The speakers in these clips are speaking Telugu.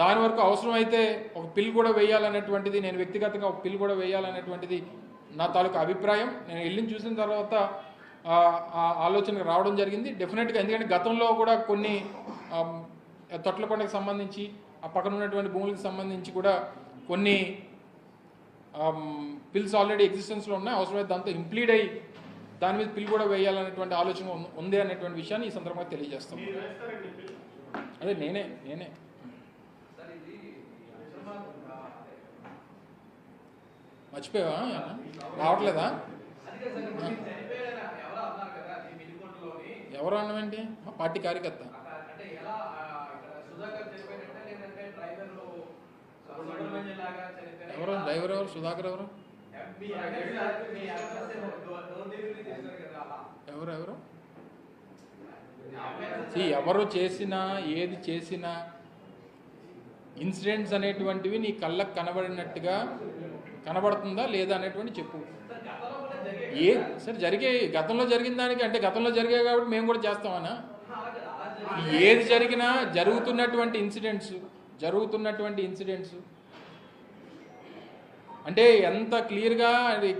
దాని వరకు అవసరమైతే ఒక పిల్ కూడా వేయాలనేటువంటిది నేను వ్యక్తిగతంగా ఒక పిల్ కూడా వేయాలనేటువంటిది నా తాలూకు అభిప్రాయం. నేను వెళ్ళిన చూసిన తర్వాత ఆలోచనకు రావడం జరిగింది. డెఫినెట్గా ఎందుకంటే గతంలో కూడా కొన్ని తొట్లకొండకి సంబంధించి ఆ పక్కన ఉన్నటువంటి భూములకు సంబంధించి కూడా కొన్ని పిల్స్ ఆల్రెడీ ఎగ్జిస్టెన్స్లో ఉన్నాయి. అవసరమైతే దాంతో ఇంప్లీడ్ అయ్యి దాని మీద పిల్ కూడా వేయాలనేటువంటి ఆలోచన ఉంది అనేటువంటి విషయాన్ని ఈ సందర్భంగా తెలియజేస్తాం. అదే నేనే నేనే. మర్చిపోయావా? రావట్లేదా? ఎవరు అన్నమేంటి మా పార్టీ కార్యకర్త. డ్రైవర్ ఎవరు? డ్రైవర్ ఎవరు? సుధాకర్ ఎవరు? ఎవరు? ఎవరు? ఎవరు చేసినా ఏది చేసినా ఇన్సిడెంట్స్ అనేటువంటివి నీ కళ్ళకు కనబడినట్టుగా కనబడుతుందా లేదా అనేటువంటి చెప్పు. ఏ సరే జరిగే గతంలో జరిగిన దానికి అంటే గతంలో జరిగే కాబట్టి మేము కూడా చేస్తామనా? ఏది జరిగినా జరుగుతున్నటువంటి ఇన్సిడెంట్స్ జరుగుతున్నటువంటి ఇన్సిడెంట్స్. అంటే ఎంత క్లియర్గా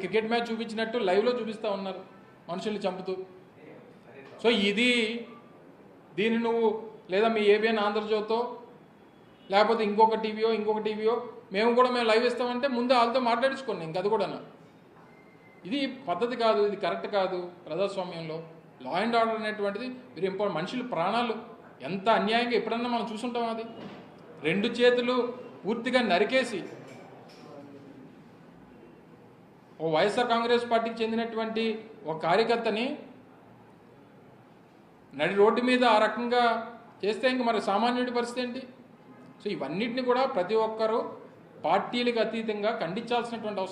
క్రికెట్ మ్యాచ్ చూపించినట్టు లైవ్లో చూపిస్తూ ఉన్నారు మనుషుల్ని చంపుతూ. సో ఇది దీన్ని నువ్వు లేదా మీ ఏబిఎన్ ఆంధ్రజ్యోతో లేకపోతే ఇంకొక టీవీయో ఇంకొక టీవీయో మేము కూడా మేము లైవ్ ఇస్తామంటే ముందే వాళ్ళతో మాట్లాడించుకోండి ఇంక అది కూడా ఇది పద్ధతి కాదు ఇది కరెక్ట్ కాదు ప్రజాస్వామ్యంలో. లా అండ్ ఆర్డర్ అనేటువంటిది మీరు ఇంపార్టెంట్ మనుషుల ప్రాణాలు. ఎంత అన్యాయంగా ఎప్పుడన్నా మనం చూసుంటాం అది. రెండు చేతులు పూర్తిగా నరికేసి ఓ వైఎస్ఆర్ కాంగ్రెస్ పార్టీకి చెందినటువంటి ఒక కార్యకర్తని నడి రోడ్డు మీద ఆ రకంగా చేస్తే ఇంక మరి సామాన్యుడి పరిస్థితి ఏంటి? సో ఇవన్నిటిని కూడా ప్రతి ఒక్కరూ పార్టీలకు అతీతంగా ఖండించాల్సినటువంటి అవసరం